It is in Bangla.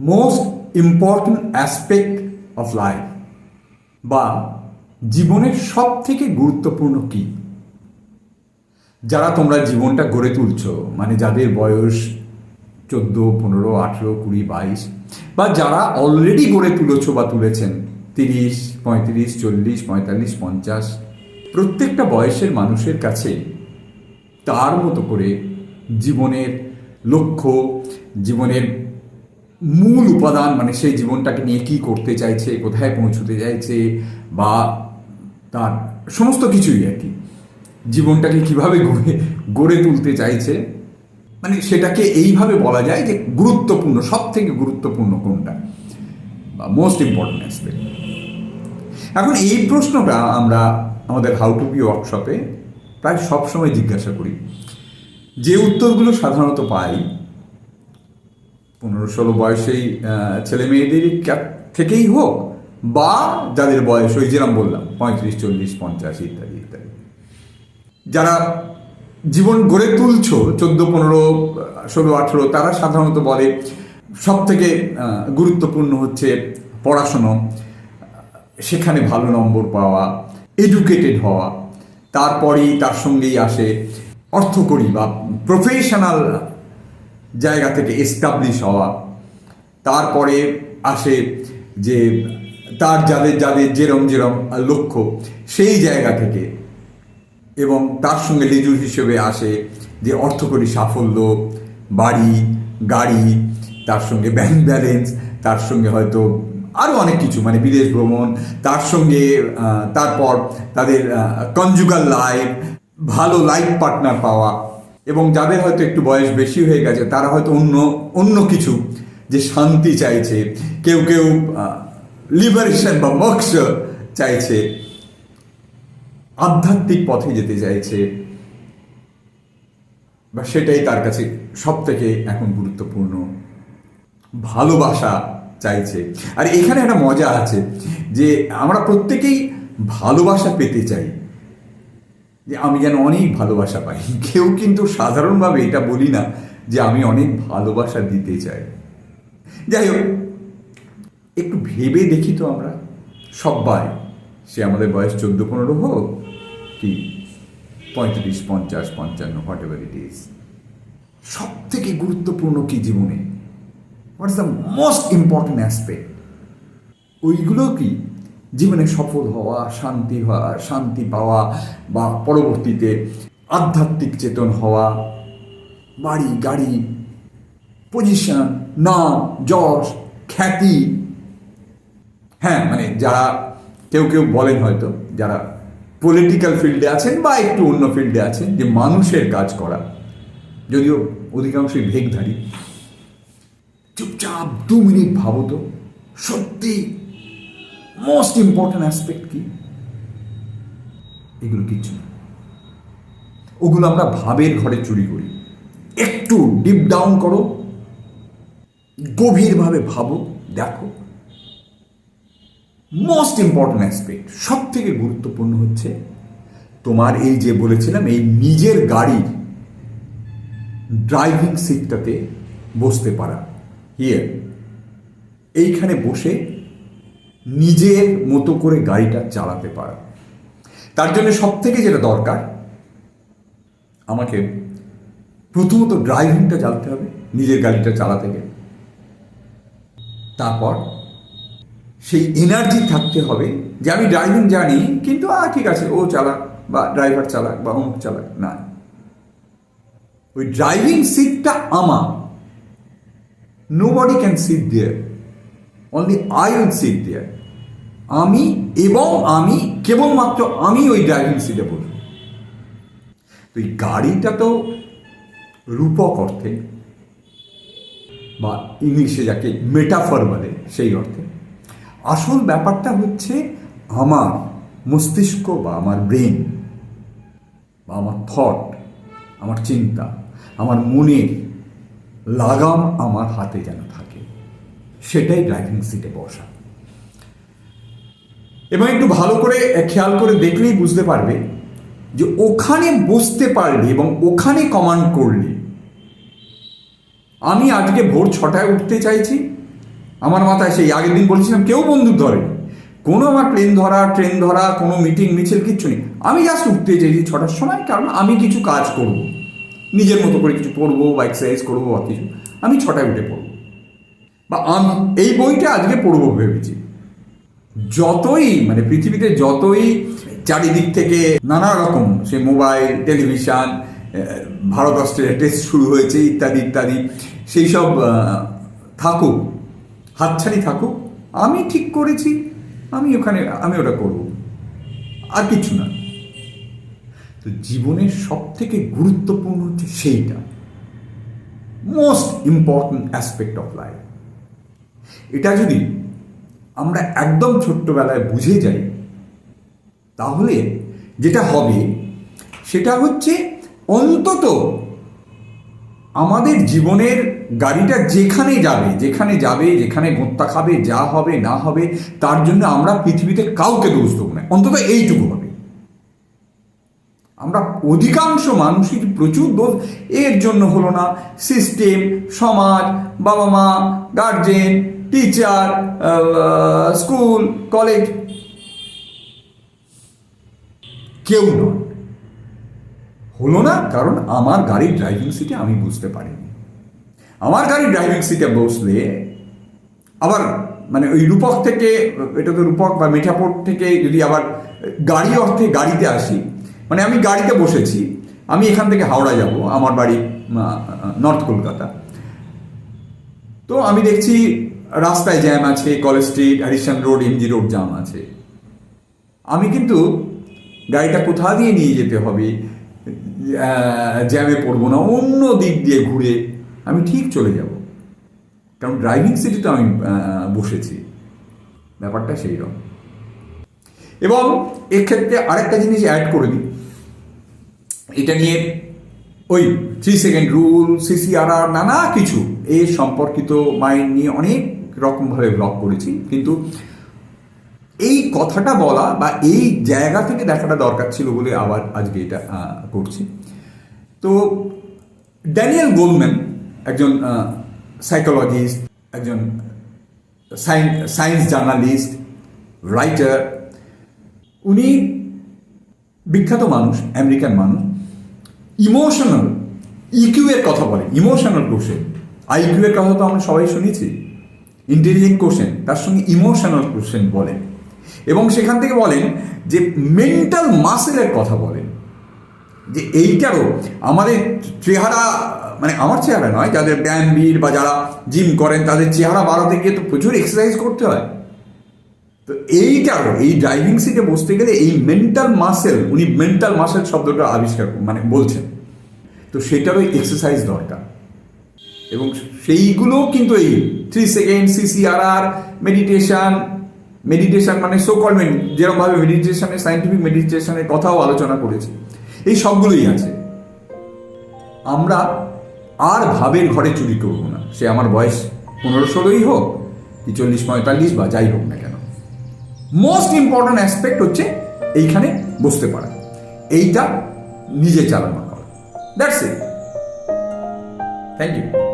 Most important aspect of life বা জীবনের সব থেকে গুরুত্বপূর্ণ কী? যারা তোমরা জীবনটা গড়ে তুলছো মানে যাদের বয়স চোদ্দ, পনেরো, আঠেরো, কুড়ি, বাইশ, বা যারা অলরেডি গড়ে তুলেছো বা তুলেছেন, তিরিশ, পঁয়ত্রিশ, চল্লিশ, পঁয়তাল্লিশ, পঞ্চাশ, প্রত্যেকটা বয়সের মানুষের কাছে তার মতো করে জীবনের লক্ষ্য, জীবনের মূল উপাদান মানে সেই জীবনটাকে নিয়ে কী করতে চাইছে, কোথায় পৌঁছতে চাইছে বা তার সমস্ত কিছুই আর কি। জীবনটাকে কীভাবে গড়ে গড়ে তুলতে চাইছে মানে সেটাকে এইভাবে বলা যায় যে গুরুত্বপূর্ণ সব থেকে গুরুত্বপূর্ণ কোনটা বা মোস্ট ইম্পর্টেন্ট অ্যাসপেক্ট এখন এই প্রশ্নটা আমরা আমাদের হাউ টু বি ওয়ার্কশপে প্রায় সবসময় জিজ্ঞাসা করি। যে উত্তরগুলো সাধারণত পাই পনেরো ষোলো বয়সেই ছেলে মেয়েদের থেকেই হোক, বা যাদের বয়স ওই যেরকম বললাম, পঁয়ত্রিশ, চল্লিশ, পঞ্চাশ ইত্যাদি ইত্যাদি। যারা জীবন গড়ে তুলছো, চোদ্দ, পনেরো, ষোলো, আঠেরো, তারা সাধারণত বলে সব থেকে গুরুত্বপূর্ণ হচ্ছে পড়াশুনো, সেখানে ভালো নম্বর পাওয়া এডুকেটেড হওয়া, তারপরেই তার সঙ্গেই আসে অর্থকরী বা প্রফেশনাল জায়গা থেকে এস্টাবলিশ হওয়া। তারপরে আসে যে তার যাদের যাদের যেরম যেরম লক্ষ্য, সেই জায়গা থেকে। এবং তার সঙ্গে লেজুর হিসেবে আসে যে অর্থকরী সাফল্য, বাড়ি, গাড়ি, তার সঙ্গে ব্যাংক ব্যালেন্স তার সঙ্গে হয়তো আরও অনেক কিছু মানে বিদেশ ভ্রমণ, তার সঙ্গে তারপর তাদের কনজুগাল লাইফ ভালো লাইফ পার্টনার পাওয়া। এবং যাদের হয়তো একটু বয়স বেশি হয়ে গেছে, তারা হয়তো অন্য অন্য কিছু যে শান্তি চাইছে, কেউ কেউ লিবারেশন বা মোক্ষ চাইছে, আধ্যাত্মিক পথে যেতে চাইছে, বা সেটাই তার কাছে সব থেকে এখন গুরুত্বপূর্ণ। ভালোবাসা চাইছে। আর এখানে একটা মজা আছে যে আমরা প্রত্যেকেই ভালোবাসা পেতে চাই। যে আমি যেন অনেক ভালোবাসা পাই। কেউ কিন্তু সাধারণভাবে এটা বলি না যে আমি অনেক ভালোবাসা দিতে চাই। যাই হোক, একটু ভেবে দেখি তো আমরা। সবাই সে আমাদের বয়স চোদ্দ পনেরো হোক, কি পঁয়ত্রিশ, পঞ্চাশ, পঞ্চান্ন হোয়াট এভার ইট ইজ সব থেকে গুরুত্বপূর্ণ কি জীবনে? What's the most important aspect ওইগুলো কি? জীবনে সফল হওয়া, শান্তি হওয়া, শান্তি পাওয়া বা পরবর্তীতে আধ্যাত্মিক চেতন হওয়া, বাড়ি, গাড়ি পজিশন নাম, যশ, খ্যাতি। হ্যাঁ মানে যারা কেউ কেউ বলেন হয়তো, যারা পলিটিক্যাল ফিল্ডে আছেন বা একটু অন্য ফিল্ডে আছেন, যে মানুষের কাজ করা। যদিও অধিকাংশই ভেগধারী। চুপচাপ দু মিনিট ভাবো তো, সত্যি মোস্ট ইম্পর্ট্যান্ট অ্যাসপেক্ট কি? এগুলো কিচ্ছু না। ওগুলো আমরা ভাবের ঘরে চুরি করি। একটু ডিপ ডাউন করো, গভীরভাবে ভাবো, দেখো। মোস্ট ইম্পর্ট্যান্ট অ্যাসপেক্ট সব থেকে গুরুত্বপূর্ণ হচ্ছে তোমার এই যে বলেছিলাম, এই নিজের গাড়ির ড্রাইভিং সিটটাতে বসতে পারা। ইয়ে এইখানে বসে নিজের মতো করে গাড়িটা চালাতে পারা। তার জন্য সব থেকে যেটা দরকার, আমাকে প্রথমত ড্রাইভিংটা জানতে হবে, নিজের গাড়িটা চালাতে গেলে তারপর সেই এনার্জি থাকতে হবে যে আমি ড্রাইভিং জানি, কিন্তু আ ঠিক আছে, ও চালাক বা ড্রাইভার চালাক বা অমুক চালাক। না। ওই ড্রাইভিং সিটটা আমার। Nobody can sit there only I will sit there আমি এবং আমি, কেবলমাত্র আমি ওই ড্রাইভিং সিটে বসব। তো এই গাড়িটা তো রূপক অর্থে বা ইংলিশে যাকে মেটাফর বলে সেই অর্থে। আসল ব্যাপারটা হচ্ছে আমার মস্তিষ্ক বা আমার ব্রেন বা আমার থট আমার চিন্তা, আমার মনের লাগাম আমার হাতে যেন থাকে। সেটাই ড্রাইভিং সিটে বসা। এবং একটু ভালো করে খেয়াল করে দেখলেই বুঝতে পারবে যে ওখানে বসতে পারলে এবং ওখানে কমান্ড করলে। আমি আজকে ভোর ছটায় উঠতে চাইছি। আমার মাথায় সেই আগের দিন বলছিলাম, কেউ বন্দুক ধরেনি কোনো আমার প্লেন ধরা ট্রেন ধরা, কোনো মিটিং মিছিল কিচ্ছু নেই। আমি জাস্ট উঠতে চাইছি ছটার সময়, কারণ আমি কিছু কাজ করব। নিজের মতো করে কিছু পড়ব, বা এক্সারসাইজ করব, বা কিছু। আমি ছটায় উঠে পড়ব। বা আমি এই বইটা আজকে পড়ব ভেবেছি। যতই মানে পৃথিবীতে যতই চারিদিক থেকে নানা রকম, সে mobile, television Bharat, Australia test শুরু হয়েছে, ইত্যাদি ইত্যাদি, সেই সব থাকুক হাতছাড়ি থাকুক, আমি ঠিক করেছি, আমি ওখানে, আমি ওটা করব। আর কিছু না। তো জীবনের সব থেকে গুরুত্বপূর্ণ হচ্ছে সেইটা। Most important aspect of life এটা যদি আমরা একদম ছোট্টবেলায় বুঝে যাই। তাহলে যেটা হবে, সেটা হচ্ছে অন্তত আমাদের জীবনের গাড়িটা যেখানে যাবে যেখানে যাবে, যেখানে গোত্তা খাবে, যা হবে, না হবে, তার জন্য আমরা পৃথিবীতে কাউকে দোষ দেবো না। অন্তত এইটুকু হবে। আমরা অধিকাংশ মানুষের প্রচুর দোষ, এর জন্য হলো না। সিস্টেম সমাজ বাবা মা গার্জেন টিচার স্কুল কলেজ কেউ নয়। হলো না? কারণ আমার গাড়ির ড্রাইভিং সিটে আমি বুঝতে পারিনি। আমার গাড়ির ড্রাইভিং সিটে বসলে আবার মানে ওই রূপক থেকে, এটা তো রূপক বা মিঠাপুর থেকে যদি আবার গাড়ি অর্থে গাড়িতে আসি মানে আমি গাড়িতে বসেছি, আমি এখান থেকে হাওড়া যাব, আমার বাড়ি নর্থ কলকাতা। তো আমি দেখছি রাস্তায় জ্যাম আছে, College Street, Harrison Road, MG Road jam আছে। আমি কিন্তু গাড়িটা কোথা দিয়ে নিয়ে যেতে হবে? জ্যামে পড়ব না, অন্য দিক দিয়ে ঘুরে আমি ঠিক চলে যাব। কারণ ড্রাইভিং সিটে তো আমি বসেছি। ব্যাপারটা সেই রকম। এবং এক্ষেত্রে আরেকটা জিনিস অ্যাড করে দিই। এটা নিয়ে ওই থ্রি সেকেন্ড রুল সিসিআরআর নানা কিছু এর সম্পর্কিত মাইন্ড নিয়ে অনেক রকমভাবে ব্লগ করেছি। কিন্তু এই কথাটা বলা বা এই জায়গা থেকে দেখাটা দরকার ছিল বলে আবার আজকে এটা করছি। তো ড্যানিয়েল গোলম্যান একজন সাইকোলজিস্ট একজন সায়েন্স জার্নালিস্ট রাইটার উনি বিখ্যাত মানুষ, আমেরিকান মানুষ ইমোশনাল ইকিউ এর কথা বলে ইমোশনাল কোশ্চেন আইকিউ এর কথা তো আমরা সবাই শুনেছি। ইন্টেলিজেন্ট কোশ্চেন তার সঙ্গে ইমোশনাল কোশ্চেন বলেন এবং সেখান থেকে বলেন যে মেন্টাল মাসেলের কথা বলেন। যে এইটারও আমাদের চেহারা মানে আমার চেহারা নয়, যাদের ব্যায়াম ব্যায়ামবীর বা যারা জিম করেন, তাদের চেহারা বাড়াতে গিয়ে তো প্রচুর এক্সারসাইজ করতে হয়। তো এইটারও, এই ড্রাইভিং সিটে বসতে গেলে এই মেন্টাল মাসেল উনি মেন্টাল মাসেল শব্দটা আবিষ্কার মানে বলছেন। তো সেটারও এক্সারসাইজ দরকার। এবং সেইগুলোও কিন্তু এই three second CCRR meditation meditation মানে সোকল যেরকমভাবে মেডিটেশনের সাইন্টিফিক মেডিটেশনের কথাও আলোচনা করেছি। এই সবগুলোই আছে। আমরা আর ভাবের ঘরে চুরি করব না। সে আমার বয়স পনেরো ষোলোই হোক কি চল্লিশ পঁয়তাল্লিশ বা যাই হোক না কেন। মোস্ট ইম্পর্ট্যান্ট অ্যাসপেক্ট হচ্ছে এইখানে বসতে পারা। এইটা নিজে চালানো করা। That's it thank you